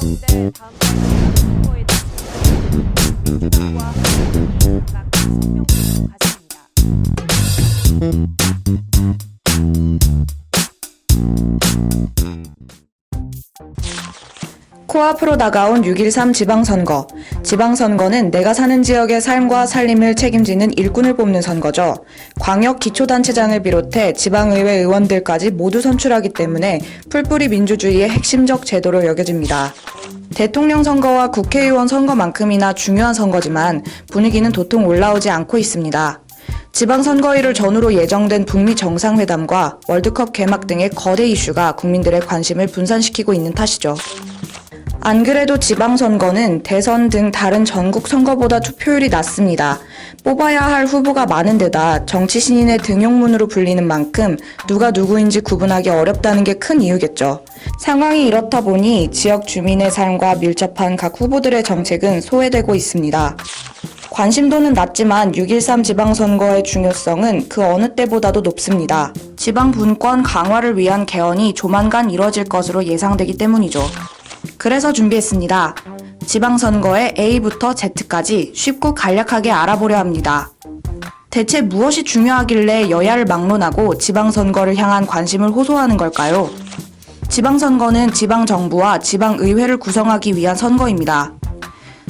that 코앞으로 다가온 6.13 지방선거. 지방선거는 내가 사는 지역의 삶과 살림을 책임지는 일꾼을 뽑는 선거죠. 광역 기초단체장을 비롯해 지방의회 의원들까지 모두 선출하기 때문에 풀뿌리 민주주의의 핵심적 제도로 여겨집니다. 대통령 선거와 국회의원 선거만큼이나 중요한 선거지만 분위기는 도통 올라오지 않고 있습니다. 지방선거일을 전후로 예정된 북미 정상회담과 월드컵 개막 등의 거대 이슈가 국민들의 관심을 분산시키고 있는 탓이죠. 안 그래도 지방선거는 대선 등 다른 전국 선거보다 투표율이 낮습니다. 뽑아야 할 후보가 많은 데다 정치 신인의 등용문으로 불리는 만큼 누가 누구인지 구분하기 어렵다는 게 큰 이유겠죠. 상황이 이렇다 보니 지역 주민의 삶과 밀접한 각 후보들의 정책은 소외되고 있습니다. 관심도는 낮지만 6.13 지방선거의 중요성은 그 어느 때보다도 높습니다. 지방 분권 강화를 위한 개헌이 조만간 이뤄질 것으로 예상되기 때문이죠. 그래서 준비했습니다. 지방선거의 A부터 Z까지 쉽고 간략하게 알아보려 합니다. 대체 무엇이 중요하길래 여야를 막론하고 지방선거를 향한 관심을 호소하는 걸까요? 지방선거는 지방정부와 지방의회를 구성하기 위한 선거입니다.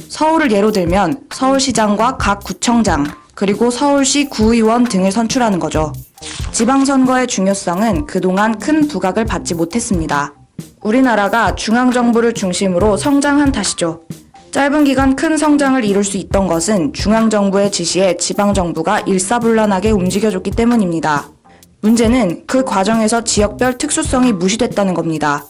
서울을 예로 들면 서울시장과 각 구청장, 그리고 서울시 구의원 등을 선출하는 거죠. 지방선거의 중요성은 그동안 큰 부각을 받지 못했습니다. 우리나라가 중앙정부를 중심으로 성장한 탓이죠. 짧은 기간 큰 성장을 이룰 수 있던 것은 중앙정부의 지시에 지방정부가 일사불란하게 움직여줬기 때문입니다. 문제는 그 과정에서 지역별 특수성이 무시됐다는 겁니다.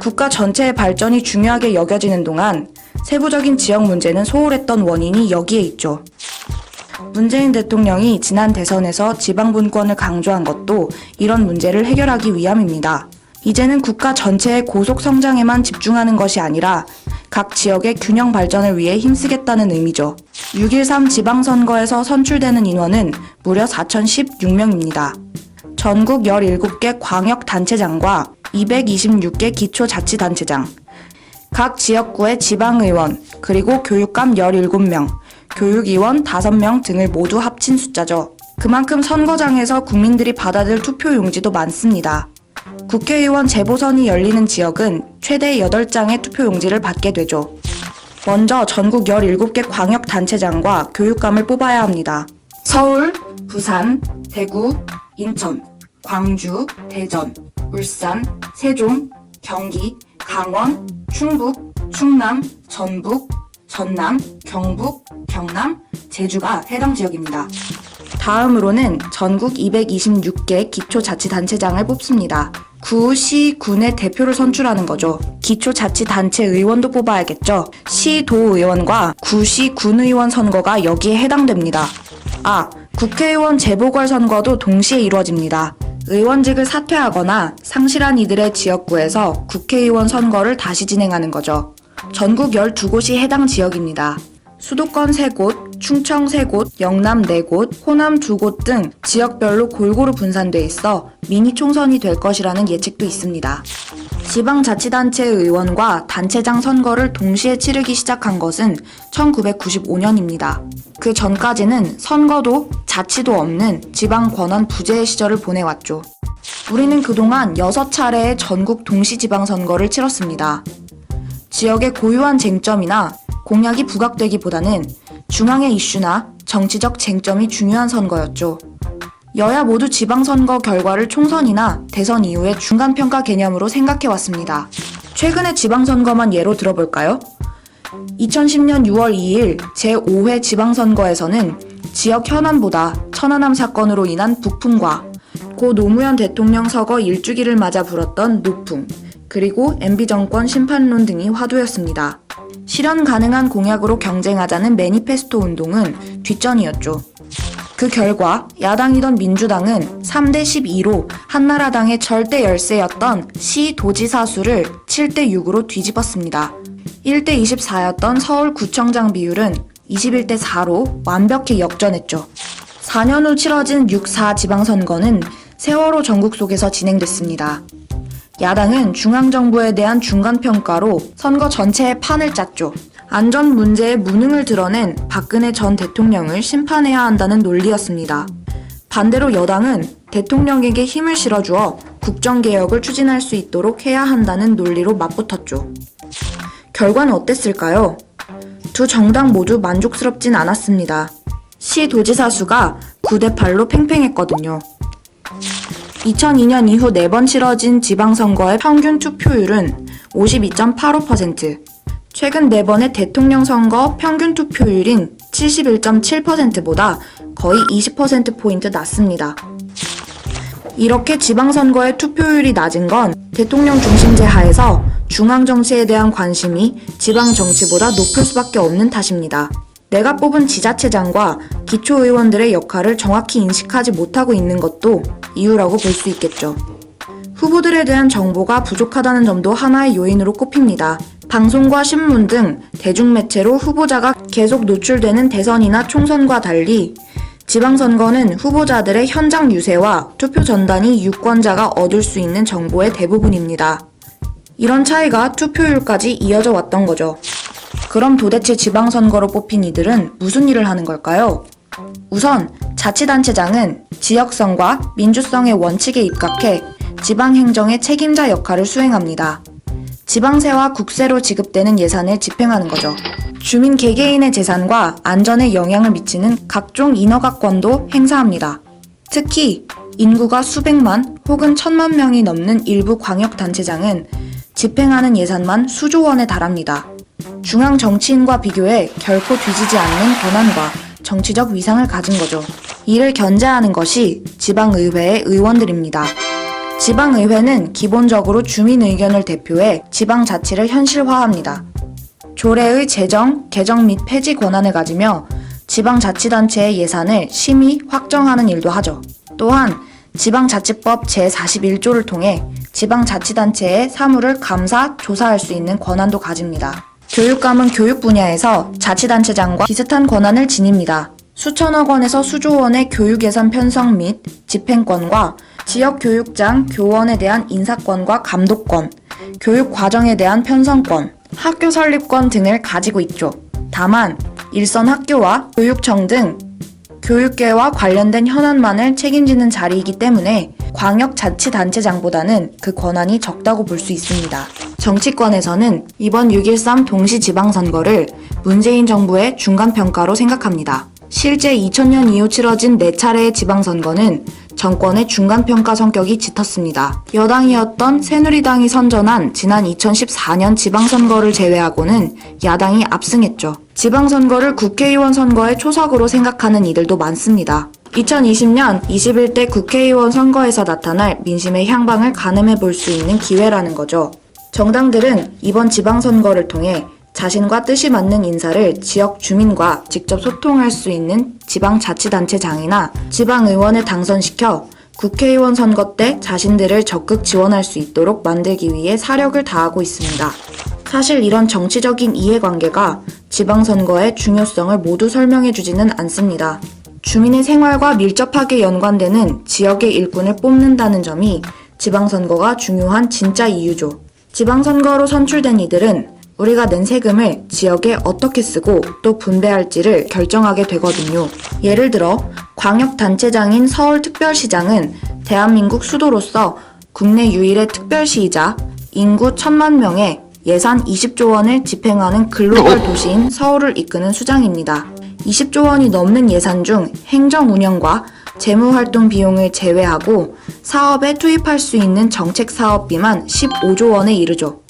국가 전체의 발전이 중요하게 여겨지는 동안 세부적인 지역 문제는 소홀했던 원인이 여기에 있죠. 문재인 대통령이 지난 대선에서 지방분권을 강조한 것도 이런 문제를 해결하기 위함입니다. 이제는 국가 전체의 고속 성장에만 집중하는 것이 아니라 각 지역의 균형 발전을 위해 힘쓰겠다는 의미죠. 6.13 지방선거에서 선출되는 인원은 무려 4,016명입니다. 전국 17개 광역단체장과 226개 기초자치단체장, 각 지역구의 지방의원, 그리고 교육감 17명, 교육위원 5명 등을 모두 합친 숫자죠. 그만큼 선거장에서 국민들이 받아들 투표 용지도 많습니다. 국회의원 재보선이 열리는 지역은 최대 8장의 투표 용지를 받게 되죠. 먼저 전국 17개 광역단체장과 교육감을 뽑아야 합니다. 서울, 부산, 대구, 인천, 광주, 대전, 울산, 세종, 경기, 강원, 충북, 충남, 전북, 전남, 경북, 경남, 제주가 해당 지역입니다. 다음으로는 전국 226개 기초자치단체장을 뽑습니다. 구, 시, 군의 대표를 선출하는 거죠. 기초자치단체 의원도 뽑아야겠죠. 시, 도 의원과 구, 시, 군 의원 선거가 여기에 해당됩니다. 아, 국회의원 재보궐선거도 동시에 이루어집니다. 의원직을 사퇴하거나 상실한 이들의 지역구에서 국회의원 선거를 다시 진행하는 거죠. 전국 12곳이 해당 지역입니다. 수도권 3곳, 충청 3곳, 영남 4곳, 호남 2곳 등 지역별로 골고루 분산돼 있어 미니 총선이 될 것이라는 예측도 있습니다. 지방자치단체 의원과 단체장 선거를 동시에 치르기 시작한 것은 1995년입니다. 그 전까지는 선거도 자치도 없는 지방 권한 부재의 시절을 보내왔죠. 우리는 그동안 6차례의 전국 동시지방선거를 치렀습니다. 지역의 고유한 쟁점이나 공약이 부각되기보다는 중앙의 이슈나 정치적 쟁점이 중요한 선거였죠. 여야 모두 지방선거 결과를 총선이나 대선 이후의 중간평가 개념으로 생각해왔습니다. 최근의 지방선거만 예로 들어볼까요? 2010년 6월 2일 제5회 지방선거에서는 지역 현안보다 천안함 사건으로 인한 북풍과 고 노무현 대통령 서거 일주기를 맞아 불었던 노풍, 그리고 MB 정권 심판론 등이 화두였습니다. 실현 가능한 공약으로 경쟁하자는 매니페스토 운동은 뒷전이었죠. 그 결과 야당이던 민주당은 3대 12로 한나라당의 절대 열세였던 시 도지사 수를 7대 6으로 뒤집었습니다. 1대 24였던 서울구청장 비율은 21대 4로 완벽히 역전했죠. 4년 후 치러진 6.4 지방선거는 세월호 전국 속에서 진행됐습니다. 야당은 중앙정부에 대한 중간평가로 선거 전체의 판을 짰죠. 안전 문제의 무능을 드러낸 박근혜 전 대통령을 심판해야 한다는 논리였습니다. 반대로 여당은 대통령에게 힘을 실어주어 국정개혁을 추진할 수 있도록 해야 한다는 논리로 맞붙었죠. 결과는 어땠을까요? 두 정당 모두 만족스럽진 않았습니다. 시 도지사 수가 9대 8로 팽팽했거든요. 2002년 이후 4번 치러진 지방선거의 평균 투표율은 52.85%, 최근 4번의 대통령 선거 평균 투표율인 71.7%보다 거의 20%포인트 낮습니다. 이렇게 지방선거의 투표율이 낮은 건 대통령 중심제 하에서 중앙정치에 대한 관심이 지방정치보다 높을 수밖에 없는 탓입니다. 내가 뽑은 지자체장과 기초의원들의 역할을 정확히 인식하지 못하고 있는 것도 이유라고 볼 수 있겠죠. 후보들에 대한 정보가 부족하다는 점도 하나의 요인으로 꼽힙니다. 방송과 신문 등 대중매체로 후보자가 계속 노출되는 대선이나 총선과 달리 지방선거는 후보자들의 현장 유세와 투표 전단이 유권자가 얻을 수 있는 정보의 대부분입니다. 이런 차이가 투표율까지 이어져 왔던 거죠. 그럼 도대체 지방선거로 뽑힌 이들은 무슨 일을 하는 걸까요? 우선 자치단체장은 지역성과 민주성의 원칙에 입각해 지방행정의 책임자 역할을 수행합니다. 지방세와 국세로 지급되는 예산을 집행하는 거죠. 주민 개개인의 재산과 안전에 영향을 미치는 각종 인허가권도 행사합니다. 특히 인구가 수백만 혹은 천만 명이 넘는 일부 광역단체장은 집행하는 예산만 수조 원에 달합니다. 중앙 정치인과 비교해 결코 뒤지지 않는 권한과 정치적 위상을 가진 거죠. 이를 견제하는 것이 지방의회의 의원들입니다. 지방의회는 기본적으로 주민 의견을 대표해 지방자치를 현실화합니다. 조례의 제정, 개정 및 폐지 권한을 가지며 지방자치단체의 예산을 심의 확정하는 일도 하죠. 또한 지방자치법 제41조를 통해 지방자치단체의 사무를 감사, 조사할 수 있는 권한도 가집니다. 교육감은 교육 분야에서 자치단체장과 비슷한 권한을 지닙니다. 수천억 원에서 수조 원의 교육 예산 편성 및 집행권과 지역 교육장, 교원에 대한 인사권과 감독권, 교육 과정에 대한 편성권, 학교 설립권 등을 가지고 있죠. 다만 일선 학교와 교육청 등 교육계와 관련된 현안만을 책임지는 자리이기 때문에 광역자치단체장보다는 그 권한이 적다고 볼 수 있습니다. 정치권에서는 이번 6.13 동시지방선거를 문재인 정부의 중간평가로 생각합니다. 실제 2000년 이후 치러진 4차례의 지방선거는 정권의 중간평가 성격이 짙었습니다. 여당이었던 새누리당이 선전한 지난 2014년 지방선거를 제외하고는 야당이 압승했죠. 지방선거를 국회의원 선거의 초석으로 생각하는 이들도 많습니다. 2020년 21대 국회의원 선거에서 나타날 민심의 향방을 가늠해 볼 수 있는 기회라는 거죠. 정당들은 이번 지방선거를 통해 자신과 뜻이 맞는 인사를 지역 주민과 직접 소통할 수 있는 지방자치단체장이나 지방의원에 당선시켜 국회의원 선거 때 자신들을 적극 지원할 수 있도록 만들기 위해 사력을 다하고 있습니다. 사실 이런 정치적인 이해관계가 지방선거의 중요성을 모두 설명해주지는 않습니다. 주민의 생활과 밀접하게 연관되는 지역의 일꾼을 뽑는다는 점이 지방선거가 중요한 진짜 이유죠. 지방선거로 선출된 이들은 우리가 낸 세금을 지역에 어떻게 쓰고 또 분배할지를 결정하게 되거든요. 예를 들어 광역단체장인 서울특별시장은 대한민국 수도로서 국내 유일의 특별시이자 인구 천만 명의 예산 20조 원을 집행하는 글로벌 도시인 서울을 이끄는 수장입니다. 20조 원이 넘는 예산 중 행정 운영과 재무 활동 비용을 제외하고 사업에 투입할 수 있는 정책 사업비만 15조 원에 이르죠.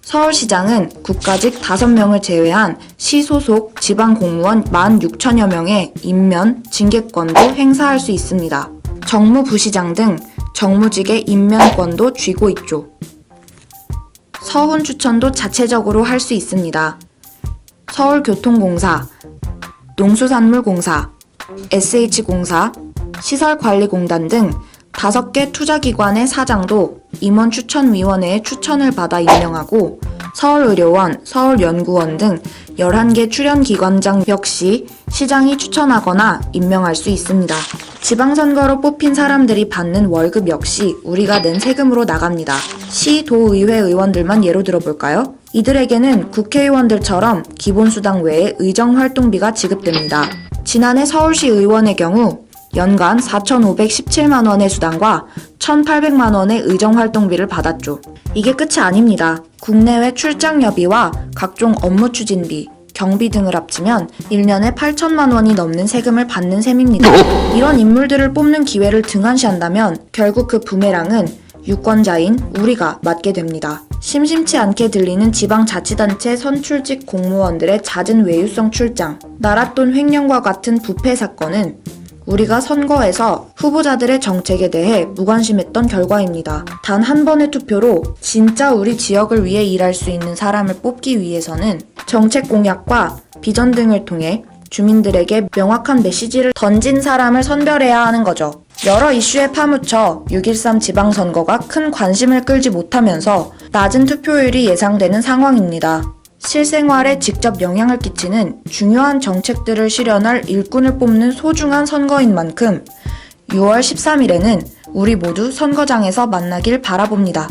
서울시장은 국가직 5명을 제외한 시 소속 지방 공무원 16,000여 명의 임면, 징계권도 행사할 수 있습니다. 정무부시장 등 정무직의 임면권도 쥐고 있죠. 서훈 추천도 자체적으로 할 수 있습니다. 서울교통공사, 농수산물공사, SH공사, 시설관리공단 등 다섯 개 투자기관의 사장도 임원 추천위원회의 추천을 받아 임명하고 서울의료원, 서울연구원 등 11개 출연기관장 역시 시장이 추천하거나 임명할 수 있습니다. 지방선거로 뽑힌 사람들이 받는 월급 역시 우리가 낸 세금으로 나갑니다. 시, 도 의회 의원들만 예로 들어볼까요? 이들에게는 국회의원들처럼 기본수당 외에 의정활동비가 지급됩니다. 지난해 서울시 의원의 경우 연간 4,517만 원의 수당과 1,800만 원의 의정활동비를 받았죠. 이게 끝이 아닙니다. 국내외 출장여비와 각종 업무 추진비, 경비 등을 합치면 1년에 8천만 원이 넘는 세금을 받는 셈입니다. 이런 인물들을 뽑는 기회를 등한시한다면 결국 그 부메랑은 유권자인 우리가 맞게 됩니다. 심심치 않게 들리는 지방자치단체 선출직 공무원들의 잦은 외유성 출장, 나랏돈 횡령과 같은 부패 사건은 우리가 선거에서 후보자들의 정책에 대해 무관심했던 결과입니다. 단 한 번의 투표로 진짜 우리 지역을 위해 일할 수 있는 사람을 뽑기 위해서는 정책 공약과 비전 등을 통해 주민들에게 명확한 메시지를 던진 사람을 선별해야 하는 거죠. 여러 이슈에 파묻혀 6.13 지방선거가 큰 관심을 끌지 못하면서 낮은 투표율이 예상되는 상황입니다. 실생활에 직접 영향을 끼치는 중요한 정책들을 실현할 일꾼을 뽑는 소중한 선거인 만큼 6월 13일에는 우리 모두 선거장에서 만나길 바라봅니다.